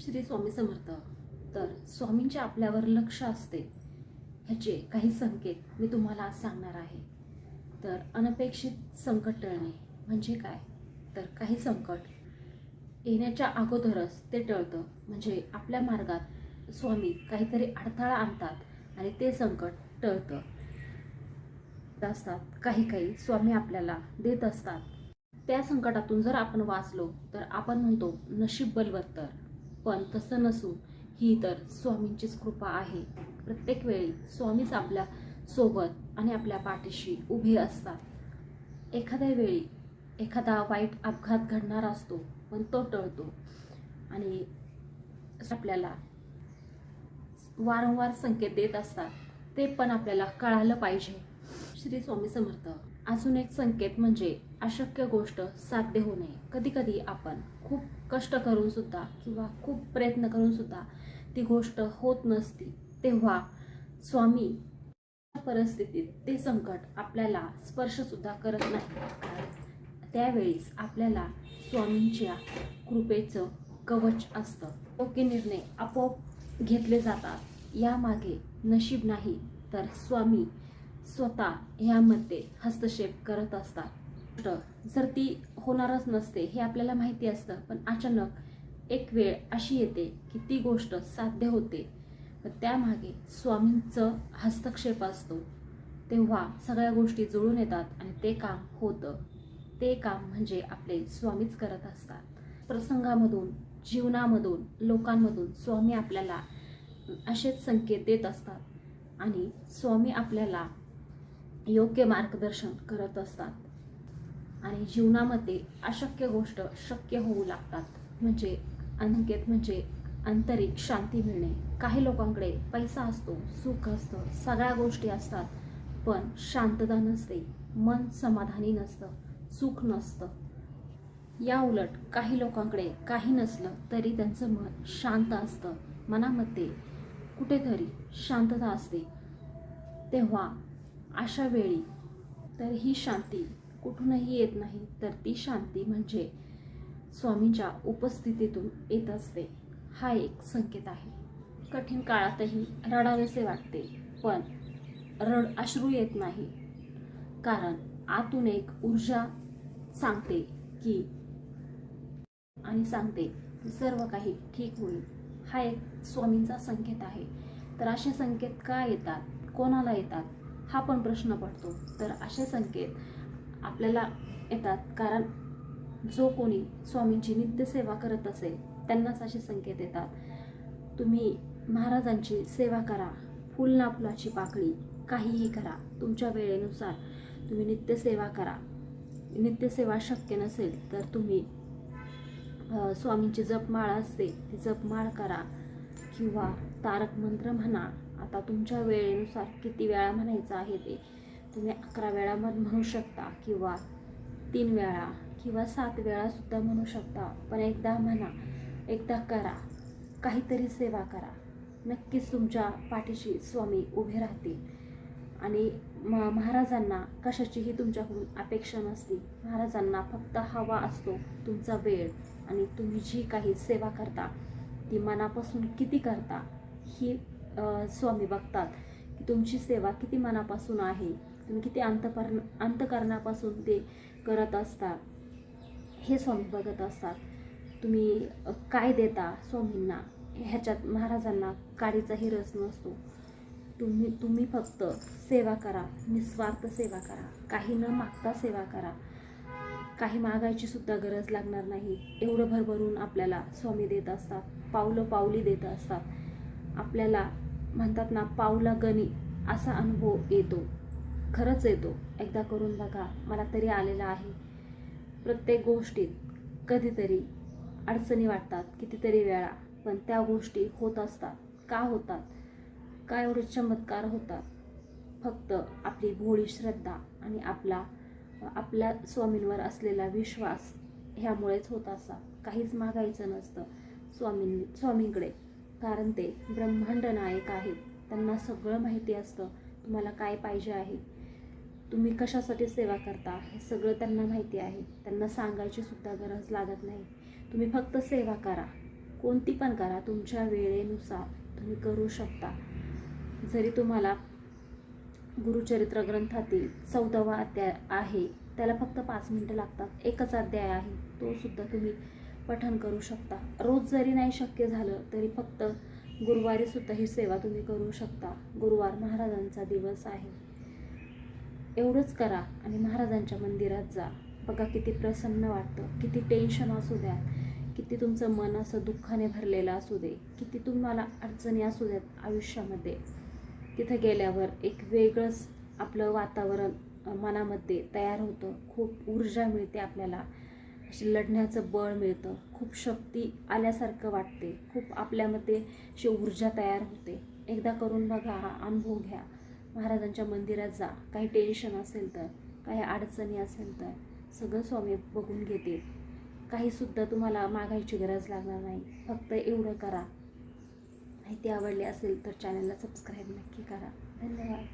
श्री स्वामी समर्थ. तर स्वामींचे आपल्यावर लक्ष असते ह्याचे काही संकेत मी तुम्हाला आज सांगणार आहे. तर अनपेक्षित संकट टळणे म्हणजे काय? तर काही संकट. येण्याच्या अगोदरच ते टळतं म्हणजे आपल्या मार्गात स्वामी काहीतरी अडथळा आणतात आणि ते संकट टळतं. असतात काही काही स्वामी आपल्याला देत असतात. त्या संकटातून जर आपण वाचलो तर आपण म्हणतो नशीब बलवत्तर. पण तसं नसून ही तर स्वामींचीच कृपा आहे. प्रत्येक वेळी स्वामीच आपल्यासोबत आणि आपल्या पाठीशी उभे असतात. एखाद्या वेळी एखादा वाईट अपघात घडणार असतो पण तो टळतो. आणि आपल्याला वारंवार संकेत देत असतात ते पण आपल्याला कळालं पाहिजे. श्री स्वामी समर्थ. अजून एक संकेत म्हणजे अशक्य गोष्ट साध्य होणे नये. कधीकधी आपण खूप कष्ट करून सुद्धा किंवा खूप प्रयत्न करून सुद्धा ती गोष्ट होत नसती तेव्हा स्वामी परिस्थितीत ते संकट आपल्याला स्पर्शसुद्धा करत नाही. त्यावेळीस आपल्याला स्वामींच्या कृपेचं कवच असतं. योग्य निर्णय आपोआप घेतले जातात. यामागे नशीब नाही तर स्वामी स्वतः यामध्ये हस्तक्षेप करत असतात. जर ती होणारच नसते हे आपल्याला माहिती असतं. पण अचानक एक वेळ अशी येते की ती गोष्ट साध्य होते. त्यामागे स्वामींचं हस्तक्षेप असतो. तेव्हा सगळ्या गोष्टी जुळून येतात आणि ते काम होतं. ते काम म्हणजे आपले स्वामीच करत असतात. प्रसंगामधून जीवनामधून लोकांमधून स्वामी आपल्याला असेच संकेत देत असतात. आणि स्वामी आपल्याला योग्य मार्गदर्शन करत असतात. आणि जीवनामध्ये अशक्य गोष्ट शक्य होऊ लागतात. म्हणजे अनंकेत म्हणजे आंतरिक शांती मिळणे. काही लोकांकडे पैसा असतो सुख असतं सगळ्या गोष्टी असतात. पण शांतता नसते मन समाधानी नसतं सुख नसतं. या उलट काही लोकांकडे काही नसलं तरी त्यांचं मन शांत असतं. मनामध्ये कुठेतरी शांतता असते. तेव्हा अशा वेळी तर ही शांती कुठूनही येत नाही तर ती शांती म्हणजे स्वामींच्या उपस्थितीतून येत असते. हा एक संकेत आहे. कठीण काळातही रडावेसे वाटते पण रड अश्रू येत नाही. कारण आतून एक ऊर्जा सांगते की आणि सांगते की सर्व काही ठीक होईल. हा एक स्वामींचा संकेत आहे. तर असे संकेत का येतात? कोणाला येतात? हा पण प्रश्न पडतो. तर असे संकेत आपल्याला येतात. कारण जो कोणी स्वामींची नित्यसेवा करत असेल त्यांनाच असे संकेत येतात. तुम्ही महाराजांची सेवा करा. फुल ना फुलाची पाकळी काहीही करा. तुमच्या वेळेनुसार तुम्ही नित्यसेवा करा. नित्यसेवा शक्य नसेल तर तुम्ही स्वामींची जपमाळ असते ती जपमाळ करा किंवा तारक मंत्र म्हणा. आता तुमच्या वेळेनुसार किती वेळा म्हणायचं आहे ते? तुम्ही अकरा वेळा मत म्हणू शकता किंवा तीन वेळा किंवा सात वेळासुद्धा म्हणू शकता. पण एकदा म्हणा एकदा करा. काहीतरी सेवा करा. नक्कीच तुमच्या पाठीशी स्वामी उभे राहतील. आणि म महाराजांना कशाचीही तुमच्याकडून अपेक्षा नसते. महाराजांना फक्त हवा असतो तुमचा वेळ. आणि तुम्ही जी काही सेवा करता ती मनापासून किती करता ही स्वामी बघतात की तुमची सेवा किती मनापासून आहे. तुम्ही किती अंतपर अंतकरणापासून ते करत असता. हे स्वामी बघत असतात. तुम्ही काय देता स्वामींना? ह्याच्यात महाराजांना काडीचाही रस नसतो. तुम्ही तुम्ही फक्त सेवा करा. निस्वार्थ सेवा करा. काही न मागता सेवा करा. काही मागायची सुद्धा गरज लागणार नाही. एवढं भरभरून आपल्याला स्वामी देत असतात. पावलं पावली देत असतात. आपल्याला म्हणतात ना पावला गणी असा अनुभव येतो. खरंच येतो. एकदा करून बघा मला तरी आलेला आहे. प्रत्येक गोष्टीत कधीतरी अडचणी वाटतात कितीतरी वेळा. पण त्या गोष्टी होत असतात. का होतात? का एवढे चमत्कार होतात? फक्त आपली भोळी श्रद्धा आणि आपला आपल्या स्वामींवर असलेला विश्वास ह्यामुळेच होत असा. काहीच मागायचं नसतं स्वामीं स्वामींकडे. कारण ते ब्रह्मांड नायक आहेत. त्यांना सगळं माहिती असतं. तुम्हाला काय पाहिजे आहे? तुम्ही कशासाठी सेवा करता? हे सगळं त्यांना माहिती आहे. त्यांना सांगायची सुद्धा गरज लागत नाही. तुम्ही फक्त सेवा करा. कोणती पण करा. तुमच्या वेळेनुसार तुम्ही करू शकता. जरी तुम्हाला गुरुचरित्र ग्रंथातील चौदावा अध्याय आहे त्याला फक्त पाच मिनटं लागतात. एकच अध्याय आहे. तो सुद्धा तुम्ही पठण करू शकता. रोज जरी नाही शक्य झालं तरी फक्त गुरुवारी सुद्धा ही सेवा तुम्ही करू शकता. गुरुवार महाराजांचा दिवस आहे. एवढंच करा आणि महाराजांच्या मंदिरात जा. बघा किती प्रसन्न वाटतं. किती टेन्शन असू द्या. किती तुमचं मन असं दुःखाने भरलेलं असू दे. किती तुम्हाला अडचणी असू द्यात आयुष्यामध्ये. तिथं गेल्यावर एक वेगळंच आपलं वातावरण मनामध्ये तयार होतं. खूप ऊर्जा मिळते आपल्याला. अशी लढण्याचं बळ मिळतं. खूप शक्ती आल्यासारखं वाटते. खूप आपल्यामध्ये अशी ऊर्जा तयार होते. एकदा करून बघा हा अनुभव घ्या. महाराजांच्या मंदिरात जा. काही टेन्शन असेल तर काही अडचणी असेल तर सगळं स्वामी बघून घेतील. काहीसुद्धा तुम्हाला मागायची गरज लागणार नाही. फक्त एवढं करा. माहिती आवडली असेल तर चॅनलला सबस्क्राईब नक्की करा. धन्यवाद.